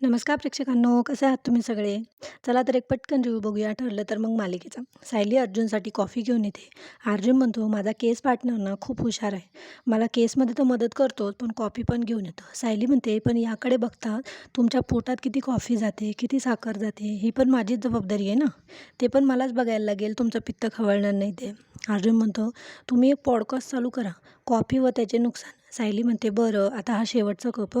नमस्कार प्रेक्षकांनो कसे आहात तुम्ही सगळे? चला तर एक पटकन रिव्ह्यू बघूया ठरलं तर मग मालिकेचा. सायली अर्जुनसाठी कॉफी घेऊन येते. अर्जुन म्हणतो माझा केस पार्टनर ना खूप हुशार आहे. मला केसमध्ये तर मदत करतो पण कॉफी पण घेऊन येतो. सायली म्हणते पण याकडे बघता तुमच्या पोटात किती कॉफी जाते किती साखर जाते ही पण माझीच जबाबदारी आहे ना? ते पण मलाच बघायला लागेल तुमचं पित्त खवळणार नाही ते. अर्जुन म्हणतो तुम्ही एक पॉडकास्ट चालू करा. कॉफी व त्याचे नुकसान. सायली म्हणते बरं आता हा शेवटचा कप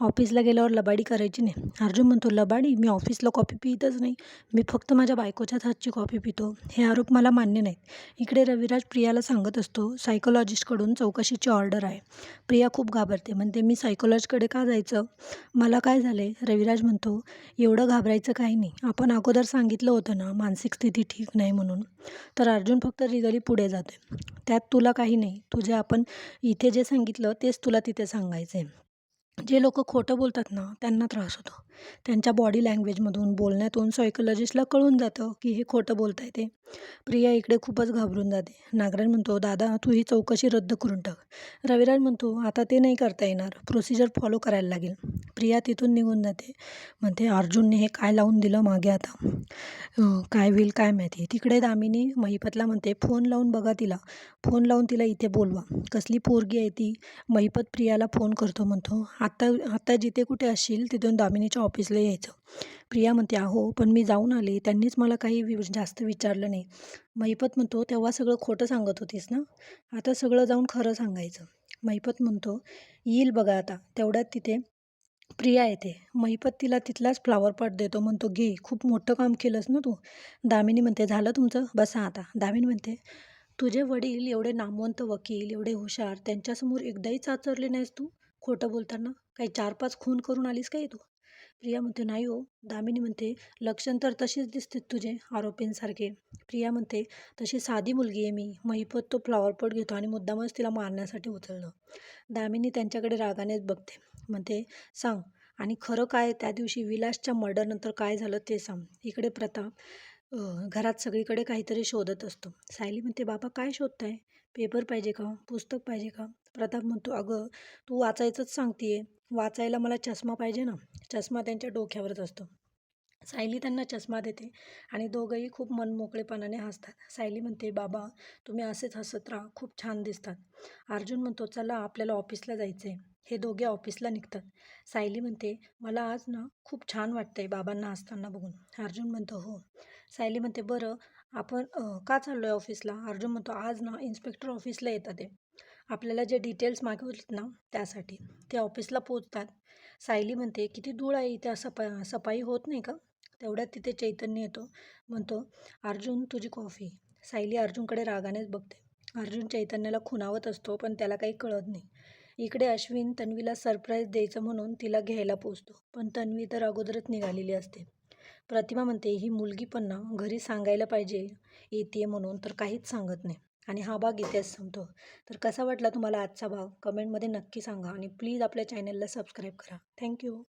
ऑफिसला गेल्यावर लबाडी करायची नाही. अर्जुन म्हणतो लबाडी? मी ऑफिसला कॉफी पितच नाही. मी फक्त माझ्या बायकोच्याच हातची कॉफी पितो. हे आरोप मला मान्य नाहीत. इकडे रविराज प्रियाला सांगत असतो सायकोलॉजिस्टकडून चौकशीची ऑर्डर आहे. प्रिया खूप घाबरते. म्हणते मी सायकोलॉजकडे का जायचं? मला काय झालं आहे रविराज म्हणतो एवढं घाबरायचं काही नाही. आपण अगोदर सांगितलं होतं ना मानसिक स्थिती ठीक नाही म्हणून. तर अर्जुन फक्त रिगली पुढे जाते त्यात तुला काही नाही. तुझे आपण इथे जे सांगितलं तेच तुला तिथे सांगायचं आहे जे लोक खोटं बोलतात ना त्यांना त्रास होतो. त्यांच्या बॉडी लँग्वेजमधून बोलण्यातून सायकोलॉजिस्टला कळून जातं की हे खोटं बोलत आहे ते. प्रिया इकडे खूपच घाबरून जाते. नागराज म्हणतो दादा तू ही चौकशी रद्द करून टाक. रविराज म्हणतो आता ते नाही करता येणार. प्रोसिजर फॉलो करायला लागेल. प्रिया तिथून निघून जाते. म्हणते अर्जुनने हे काय लावून दिलं मागे आता? काय होईल काय माहिती? तिकडे दामिनी महिपतला म्हणते फोन लावून बघा तिला. फोन लावून तिला इथे बोलवा. कसली पोरगी आहे ती. महिपत प्रियाला फोन करतो. म्हणतो आत्ता आत्ता जिथे कुठे असशील तिथून दामिनीच्या ऑफिसला यायचं. प्रिया म्हणते अहो पण मी जाऊन आले. त्यांनीच मला काही वि जास्त विचारलं नाही. महिपत म्हणतो तेव्हा सगळं खोटं सांगत होतीस ना? आता सगळं जाऊन खरं सांगायचं. महिपत म्हणतो येईल बघा आता. तेवढ्यात तिथे प्रिया येते. महिपत तिला तिथलाच फ्लावर पॉट देतो. म्हणतो घे खूप मोठं काम केलंस ना तू. दामिनी म्हणते झालं तुमचं? बसा आता. दामिनी म्हणते तुझे वडील एवढे नामवंत वकील एवढे हुशार त्यांच्यासमोर एकदाही चाचरले नाहीस तू? खोटं बोलताना? काही चार पाच खून करून आलीस काय तू? प्रिया म्हणते नाही हो. दामिनी म्हणते लक्षण तर तशीच दिसते तुझे आरोपींसारखे. प्रिया म्हणते तशी साधी मुलगी आहे मी. महिपत तो फ्लॉवर पॉट घेतो आणि मुद्दामच तिला मारण्यासाठी उचललं. दामिनी त्यांच्याकडे रागानेच बघते. मध्ये सांग. आणि खरं काय त्या दिवशी विलासच्या मर्डरनंतर काय झालं ते सांग. इकडे प्रताप घरात सगळीकडे काहीतरी शोधत असतो. सायली म्हणते बाबा काय शोधताय? पेपर पाहिजे का? पुस्तक पाहिजे का? प्रताप म्हणतो अगं तू वाचायचंच सांगतीये. वाचायला मला चष्मा पाहिजे ना? चष्मा त्यांच्या डोक्यावरच असतो. सायली त्यांना चष्मा देते आणि दोघंही खूप मनमोकळेपणाने हसतात. सायली म्हणते बाबा तुम्ही असेच हसत राहा. खूप छान दिसतात. अर्जुन म्हणतो चला आपल्याला ऑफिसला जायचं आहे हे दोघे ऑफिसला निघतात. सायली म्हणते मला आज ना खूप छान वाटतंय बाबांना असताना बघून. अर्जुन म्हणतो हो. सायली म्हणते बरं आपण का चाललो आहे ऑफिसला? अर्जुन म्हणतो आज ना इन्स्पेक्टर ऑफिसला येतात ते. आपल्याला जे डिटेल्स मागवलेत ना त्यासाठी ते ऑफिसला पोचतात सायली म्हणते किती धूळ आहे इथे? सफा सफाई होत नाही का? तेवढ्यात तिथे चैतन्य येतो. म्हणतो अर्जुन तुझी कॉफी. सायली अर्जुनकडे रागानेच बघते. अर्जुन चैतन्याला खुणावत असतो पण त्याला काही कळत नाही. इकडे अश्विन तन्वीला सरप्राईज द्यायचं म्हणून तिला घ्यायला पोचतो पण तन्वी तर अगोदरच निघालेली असते. प्रतिमा म्हणते ही मुलगी पण ना घरी सांगायला पाहिजे येते म्हणून तर काहीच सांगत नाही. आणि हा भाग इथेच संपतो. तर कसा वाटला तुम्हाला आजचा भाग? कमेंटमध्ये नक्की सांगा आणि प्लीज आपल्या चॅनलला सबस्क्राईब करा. थँक्यू.